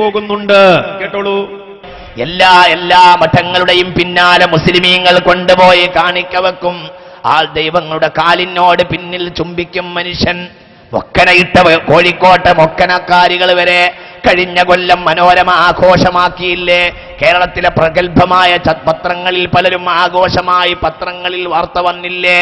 പോകുന്നുണ്ട്. കേട്ടോളൂ. എല്ലാ എല്ലാ മഠങ്ങളുടെയും പിന്നാലെ മുസ്ലിമീങ്ങൾ കൊണ്ടുപോയി കാണിക്ക വെക്കും. ആ ദൈവങ്ങളുടെ കാലിനോട് പിന്നിൽ ചുംബിക്കും മനുഷ്യൻ. മൊക്കനയിട്ട കോഴിക്കോട്ടെ മൊക്കനക്കാരികൾ വരെ കഴിഞ്ഞ കൊല്ലം മനോരമ ആഘോഷമാക്കിയില്ലേ? കേരളത്തിലെ പ്രഗത്ഭമായ പത്രങ്ങളിൽ പലരും ആഘോഷമായി പത്രങ്ങളിൽ വാർത്ത വന്നില്ലേ?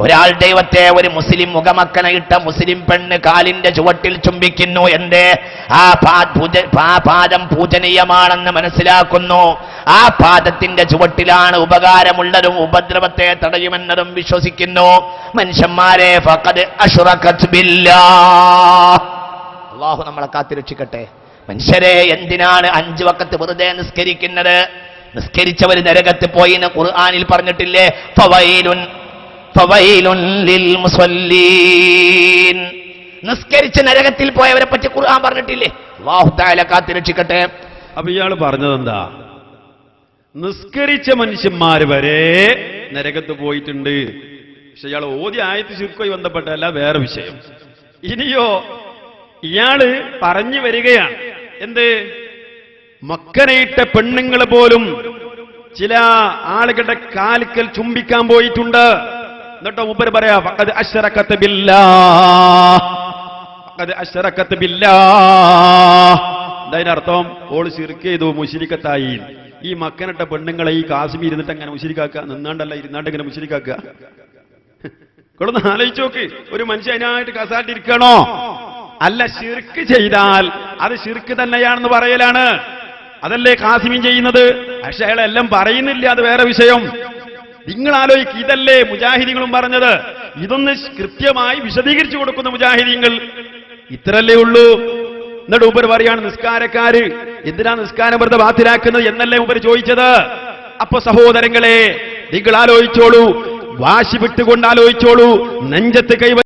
ഒരാൾ ദൈവത്തെ ഒരു മുസ്ലിം മുഖമക്കനയിട്ട മുസ്ലിം പെണ്ണ് കാലിന്റെ ചുവട്ടിൽ ചുംബിക്കുന്നു എന്റെ ആ പാദം പൂജനീയമാണെന്ന് മനസ്സിലാക്കുന്നു. ആ പാദത്തിന്റെ ചുവട്ടിലാണ് ഉപകാരമുള്ളതും ഉപദ്രവത്തെ തടയുമെന്നതും വിശ്വസിക്കുന്നു. മനുഷ്യന്മാരെ ഫഖദ് ബില്ലാ അള്ളാഹു നമ്മളെ കാത്തിരക്ഷിക്കട്ടെ. മനുഷ്യരെ എന്തിനാണ് അഞ്ചു വക്കത്ത് വെറുതെ നിസ്കരിക്കുന്നത്? നിസ്കരിച്ചവർ നരകത്ത് പോയി എന്ന് ഖുർആനിൽ പറഞ്ഞിട്ടില്ലേ? നിസ്കരിച്ച് നരകത്തിൽ പോയവരെ പറ്റി ഖുർആൻ പറഞ്ഞിട്ടില്ലേ? വാഹുദായ താല കാത്തിരക്ഷിക്കട്ടെ. അപ്പൊ ഇയാൾ പറഞ്ഞത് എന്താ നിസ്കരിച്ച മനുഷ്യന്മാര് വരെ നരകത്ത് പോയിട്ടുണ്ട്. പക്ഷെ ഇയാൾ ഓതി ആയത്ത് ചുരുക്കമായി ബന്ധപ്പെട്ടല്ല വേറെ വിഷയം. ഇനിയോ ഇയാൾ പറഞ്ഞു വരികയാണ്. എന്ത്? മക്കനയിട്ട പെണ്ണുങ്ങൾ പോലും ചില ആളുകളുടെ കാലിക്കൽ ചുംബിക്കാൻ പോയിട്ടുണ്ട്. എന്നിട്ടോ മൂപ്പര് പറയാ ഫഖദ് അശ്റകത്ത് ബില്ലാഹ് ഫഖദ് അശ്റകത്ത് ബില്ലാഹ് എന്താ അർത്ഥം ഓൾ ശിർക്ക് ചെയ്തു മുശിരിക്കത്തായി. ഈ മക്കനിട്ട പെണ്ണുങ്ങളെ ഈ കാശ്മീർ ഇരുന്നിട്ട് അങ്ങനെ മുശിരിക്കാക്കുക നിന്നാണ്ടല്ല ഇരുന്നാണ്ട് ഇങ്ങനെ മുശിരിക്കാക്കുക കൊടുന്ന് ആലോചിച്ചു നോക്ക്. ഒരു മനുഷ്യൻ അതിനായിട്ട് കസാട്ടിരിക്കണോ അല്ല ശിർക്ക് ചെയ്താൽ അത് ശിർക്ക് തന്നെയാണെന്ന് പറയലാണ്. അതല്ലേ കാസിമീൻ ചെയ്യുന്നത്? പക്ഷെ അയാളെല്ലാം പറയുന്നില്ല അത് വേറെ വിഷയം. നിങ്ങൾ ആലോചിക്കുക ഇതല്ലേ മുജാഹിദികളും പറഞ്ഞത്? ഇതൊന്ന് കൃത്യമായി വിശദീകരിച്ചു കൊടുക്കുന്ന മുജാഹിദീങ്ങൾ. ഇത്രല്ലേ ഉള്ളൂ. എന്നിട്ട് ഉപര് പറയാണ് നിസ്കാരക്കാര് എന്തിനാ നിസ്കാരം വെറുതെ ബാത്തിലാക്കുന്നത് എന്നല്ലേ ഉപര് ചോദിച്ചത്? അപ്പൊ സഹോദരങ്ങളെ നിങ്ങൾ ആലോചിച്ചോളൂ വാശി വിട്ടുകൊണ്ട് ആലോചിച്ചോളൂ നെഞ്ചത്ത് കൈവ